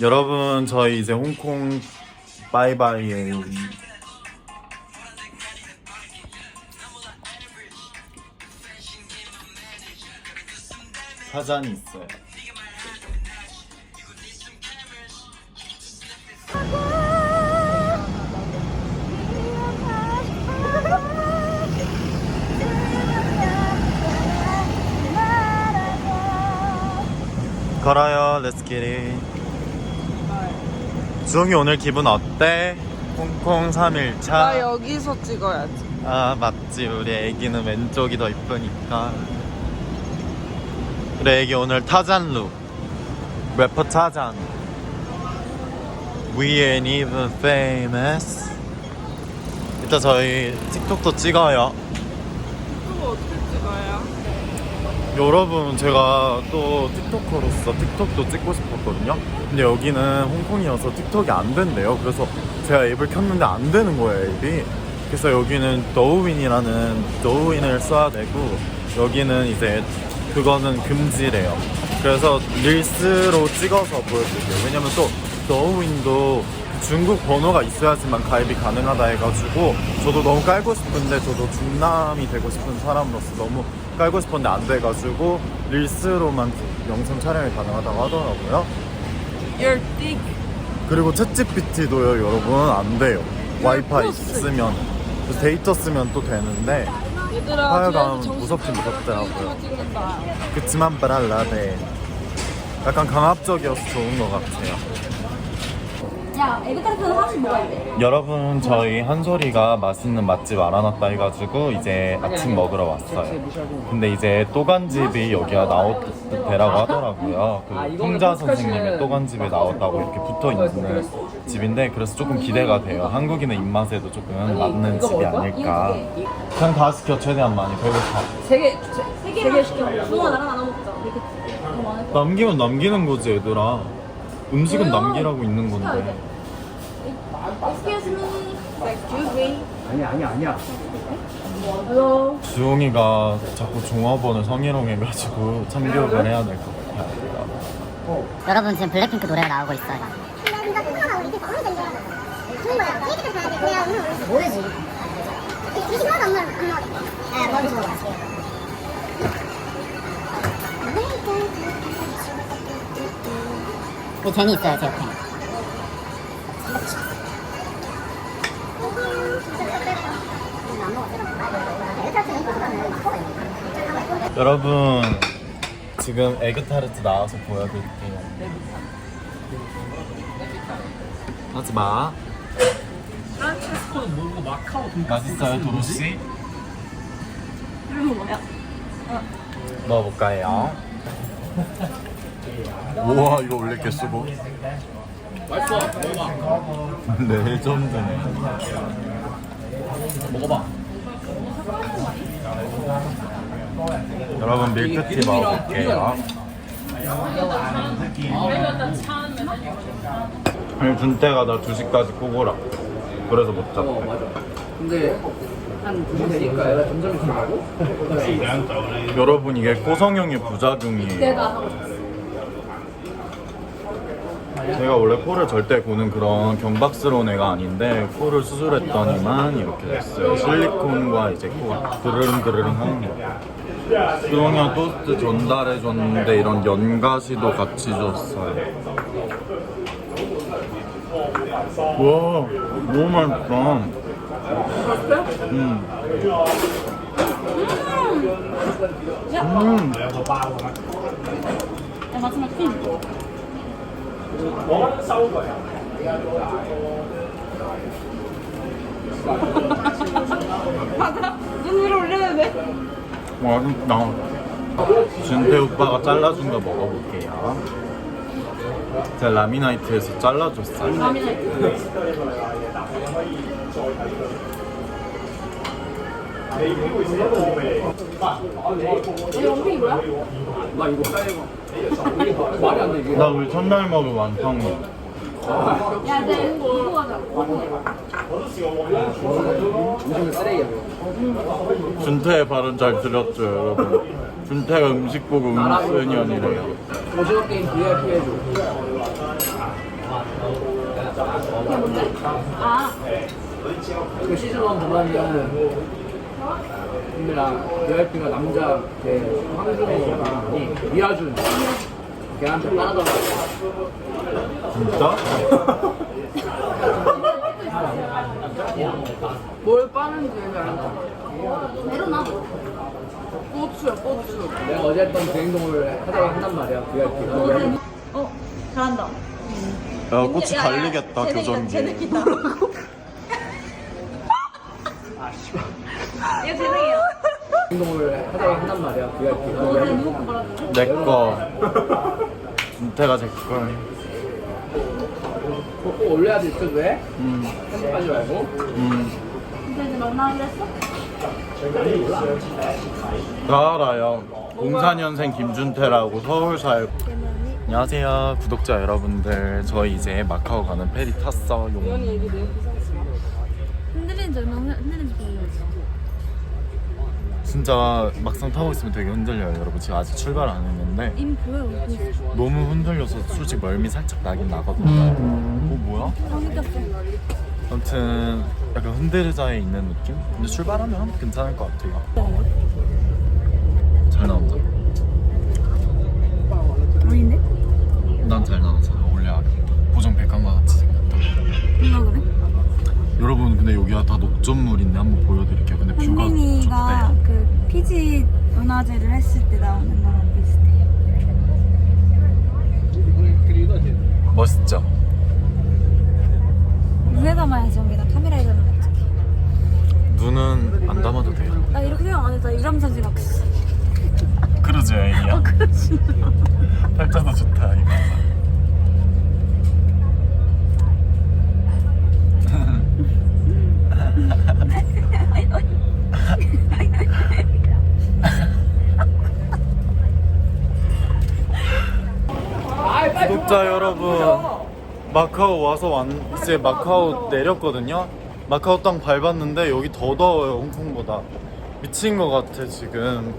여러분 저희 이제 홍콩 바이바이에 사장이 있어요. 걸어요, 렛츠 기릿. 주홍이 오늘 기분 어때? 홍콩 3일차. 나 여기서 찍어야지. 아 맞지 우리 애기는 왼쪽이 더 이쁘니까 우리 애기 오늘 타잔 룩 래퍼 타잔 We ain't even famous 이따 저희 틱톡도 찍어요 그거 어떻게 찍어요? 여러분 제가 또 틱토커로서 틱톡도 찍고 싶었거든요. 근데 여기는 홍콩이어서 틱톡이 안 된대요. 그래서 제가 앱을 켰는데 안 되는 거예요 앱이. 그래서 여기는 더우윈이라는 더우윈을 써야 되고 여기는 이제 그거는 금지래요. 그래서 릴스로 찍어서 보여드릴게요. 왜냐면 또 더우윈도 중국 번호가 있어야지만 가입이 가능하다 해가지고 저도 너무 깔고 싶은데 저도 중남이 되고 싶은 사람으로서 너무 깔고 싶은데 안 돼가지고 릴스로만 영상 촬영이 가능하다고 하더라고요 You're thick. 그리고 챗GPT도요 여러분 안 돼요 와이파이 그래서 데이터 쓰면 또 되는데 얘들아, 하여간 쟤한테 정신 무섭긴. 무섭더라고요. 찍는다. 그치만 바랄라데 약간 강압적이어서 좋은 것 같아요 야, 에그타르트는 하나씩 먹어야 돼. 여러분 저희 한솔이가 맛있는 맛집 알아놨다 해가지고 이제 아침 먹으러 왔어요. 근데 이제 또간집이 여기가 나오더라고 하더라고요. 그 풍자 선생님의 또간집에 나왔다고 이렇게 붙어있는 집인데 그래서 조금 기대가 돼요. 한국인의 입맛에도 조금 맞는 집이 아닐까. 그냥 다 시켜 최대한 많이. 배고파. 세 개, 세 개를 시켜. 준호가 나랑 나눠 먹자. 이렇게 더 많을 거. 남기면 남기는 거지 얘들아. 음식은 남기라고 있는 건데 Excuse me. Excuse me. 아니야 아니야 아니야 Hello. 주홍이가 자꾸 종업원을 성희롱 해가지고 참교육을 해야 될 것 같아요 여러분 지금 블랙핑크 노래가 나오고 있어요. 뭔가 코너가 우리 되게 어느 정도 좋은 거야. 얘기도 가야 돼. 그래야 오늘 올수 모르지. 20만 원 안, 안 나와. 아, 뭔 좋아. 그 제니 있어요, 제 옆에. 여러분 지금 에그타르트 나와서 보여드릴게요 하지마 프란체스코는 모르고 마카오 돈까스 맛있어요 도로씨? 이거 뭐야? 먹어볼까요? 우와 이거 올릴게 쓰고 맛있어 먹어봐 레전드네 먹어봐 여러분 밀크티 먹어볼게요. 아니 준태가 나 2시까지 끄고라. 그래서 못 잤대 근데 한 2시 되니까 얘가 점점 들어가고? 여러분 이게 코성형의 부작용이에요. 하고. 제가 원래 코를 절대 고는 그런 경박스러운 애가 아닌데 코를 수술했더니만 이렇게 됐어요. 실리콘과 이제 코가 드르릉 드르릉 하는 거예요. 수영이가 토스트 전달해 줬는데 이런 연가시도 같이 줬어요. 와 너무 맛있다. 음. 음. 야, 마지막 핀. 맞아. 눈 위로 올려야 돼. 맛있다. 준태 오빠가 잘라준 거 먹어볼게요. 제가 라미나이트에서 잘라줬어요. 이 뭐야? 나 이거 이거 말이 안 돼 이게 나 우리 첫날 먹은 완탕. 야, 내 이거 하자. 쓰레기야 준태의 발언 잘 들었죠, 여러분. 준태가 음식 보고 음스년이래요. 오징어 게임 VIP 해줘. 뭔데? 아, 그 시즌 1 보면은 근데랑 VIP가 남자 그 황준호이 미아준 걔한테 따라다가 진짜? 뭘 빠는지 안 해. 내려놔. 고추야, 고추. 내가 어제 했던 그 행동을 하다가 한단 말이야 VIP가. 어, 잘한다. 야 고추 달리겠다 교정기 이거 행동을 하다가 한단 말이야 어, VIP가. 말하는 내꺼 준태가 제걸 꼭 올려야 돼 유튜브에. 음, 편집하지 말고. 음. 근데 이제 만나기로 했어? 나 알아요 04년생 김준태라고 서울 살고 안녕하세요 구독자 여러분들 저희 이제 마카오 가는 페리 탔어요 흔들리는지 흔들리는지 보여야지. 진짜 막상 타고 있으면 되게 흔들려요 여러분 지금 아직 출발 안 했는데 이미 보여. 보이지? 너무 흔들려서 솔직히 멀미 살짝 나긴 나거든요 어 뭐야? 아무튼 약간 흔들자에 있는 느낌? 근데 출발하면 괜찮을 것 같아요 잘 나온다 아닌데? 난 잘 나와서 원래 보정 백한과 같이 생겼다 누가 그래? 여러분 근데 여기가 다 녹전물인데 한번 보여드릴게요 근데 뷰가 현민이가 좋대 그 피지 문화제를 했을 때 나오는 거랑 비슷해. 멋있죠? 눈에 담아야지 여기다 카메라에 담으면 어떡해. 눈은 안 담아도 돼요 나 이렇게 생각 안 했다. 막 있어. 크루즈 여행이야 어 크루즈 팔자도 좋다 이거 구독자 여러분 마카오 와서 완 이제 마카오 내렸거든요. 마카오 땅 밟았는데 여기 더 더워요 홍콩보다. 미친 것 같아 지금.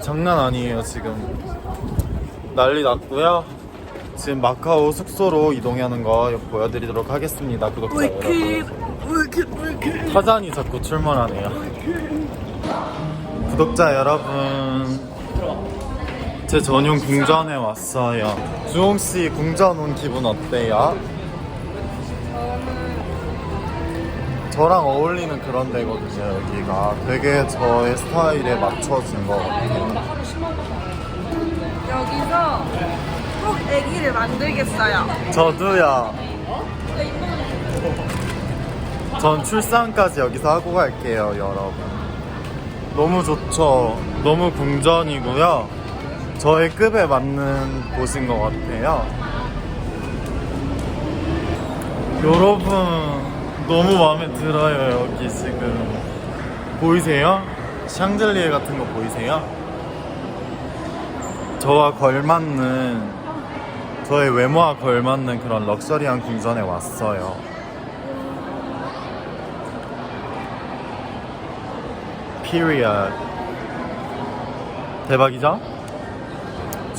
장난 아니에요 지금. 난리 났고요. 지금 마카오 숙소로 이동하는 거 보여드리도록 하겠습니다 구독자 여러분. 사장이 자꾸 출몰하네요. 구독자 여러분 제 전용 궁전에 왔어요 주홍 씨 궁전 온 기분 어때요? 저랑 어울리는 그런 데거든요 여기가 되게 저의 스타일에 맞춰진 것 같아요 여기서 꼭 애기를 만들겠어요. 저도요. 전 출산까지 여기서 하고 갈게요, 여러분. 너무 좋죠. 너무 궁전이고요. 저의 급에 맞는 곳인 것 같아요. 여러분, 너무 마음에 들어요, 여기 지금. 보이세요? 샹들리에 같은 거 보이세요? 저와 걸맞는 저의 외모와 걸맞는 그런 럭셔리한 궁전에 왔어요. period. 대박이죠?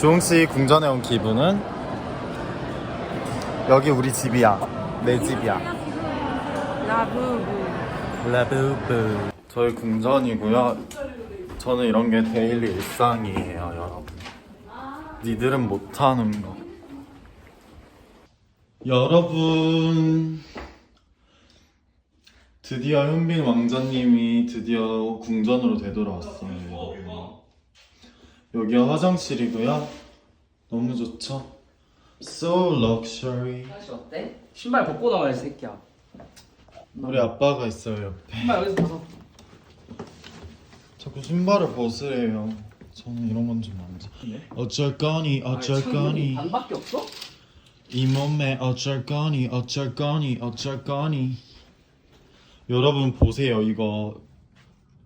주홍씨 궁전에 온 기분은 여기 우리 집이야. 내 집이야. 라부부. 라부부. 저희 궁전이고요. 저는 이런 게 데일리 일상이에요, 여러분. 니들은 못하는 거. 여러분, 드디어 현빈 왕자님이 드디어 궁전으로 되돌아왔어요. 여기가 화장실이고요. 너무 좋죠? So luxury. 사실 어때? 신발 벗고 나와 이 새끼야. 우리 아빠가 있어요 옆에. 신발 여기서 벗어. 자꾸 신발을 벗으래요. 저는 이런 건 좀안 좋아. 네? 어쩔 거니 어쩔 거니 반밖에 없어? 이 몸에 어쩔 거니 어쩔 거니 어쩔 거니 여러분 보세요 이거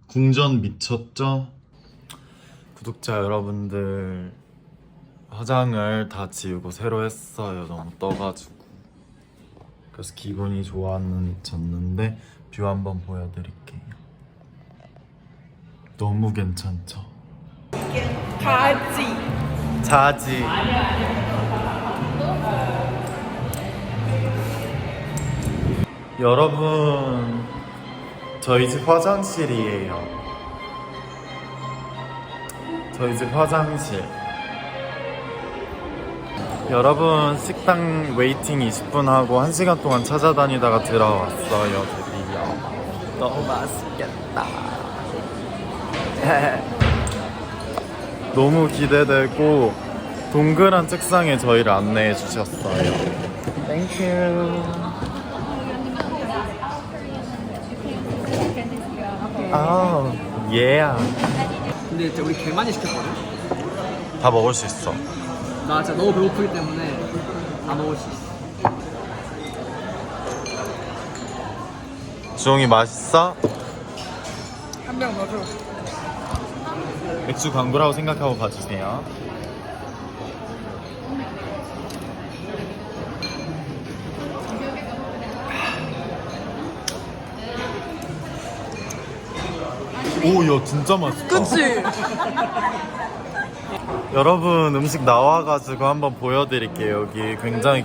궁전 미쳤죠? 구독자 여러분들 화장을 다 지우고 새로 했어요 너무 떠가지고 그래서 기분이 좋았는데 뷰 한번 보여드릴게요 너무 괜찮죠? 가지. 자지. 여러분, 저희 집 화장실이에요. 저희 집 화장실. 여러분, 식당 웨이팅 20분 하고 1시간 동안 찾아다니다가 들어왔어요, 드디어. 너무 맛있겠다. 너무 기대되고 동그란 책상에 저희를 안내해 주셨어요. 땡큐. 아, 예. 근데 진짜 우리 개 많이 시켰거든? 다 먹을 수 있어. 나 진짜 너무 배고프기 때문에 다 먹을 수 있어 주홍이 맛있어? 한병더 줘. 맥주 광고라고 생각하고 가주세요. 오, 야, 진짜 맛있다. 그치? 여러분, 음식 나와가지고 한번 보여드릴게요. 여기 굉장히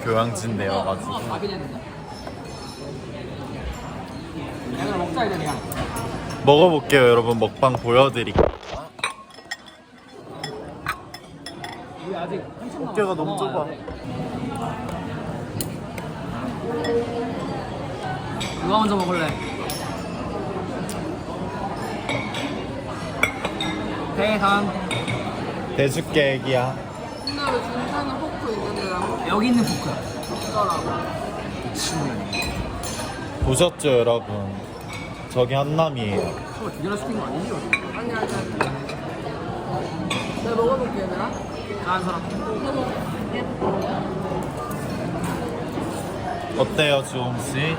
이제 그냥 먹어볼게요, 여러분. 먹방 보여드릴게요. 어깨가 너무 좁아. 누가 먼저 먹을래? 대상 대줄게, 애기야. 왜 준사는 포크 있는데요? 여기 있는 포크야 없더라고. 보셨죠, 여러분? 저기 한남이에요. 저거 두 개나 시킨 거 아니지? 아니, 아니, 아니. 내가 먹어볼게, 얘들아. 다른 사람 어때요, 주홍씨?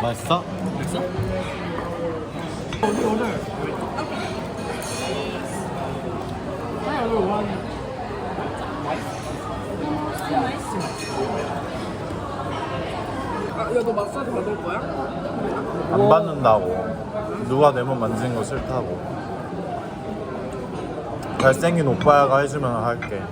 맛있어? 됐어? 아? 안 받는다고. 누가 내 몸 만지는 거 싫다고. 잘생긴 오빠야가 해주면 할게.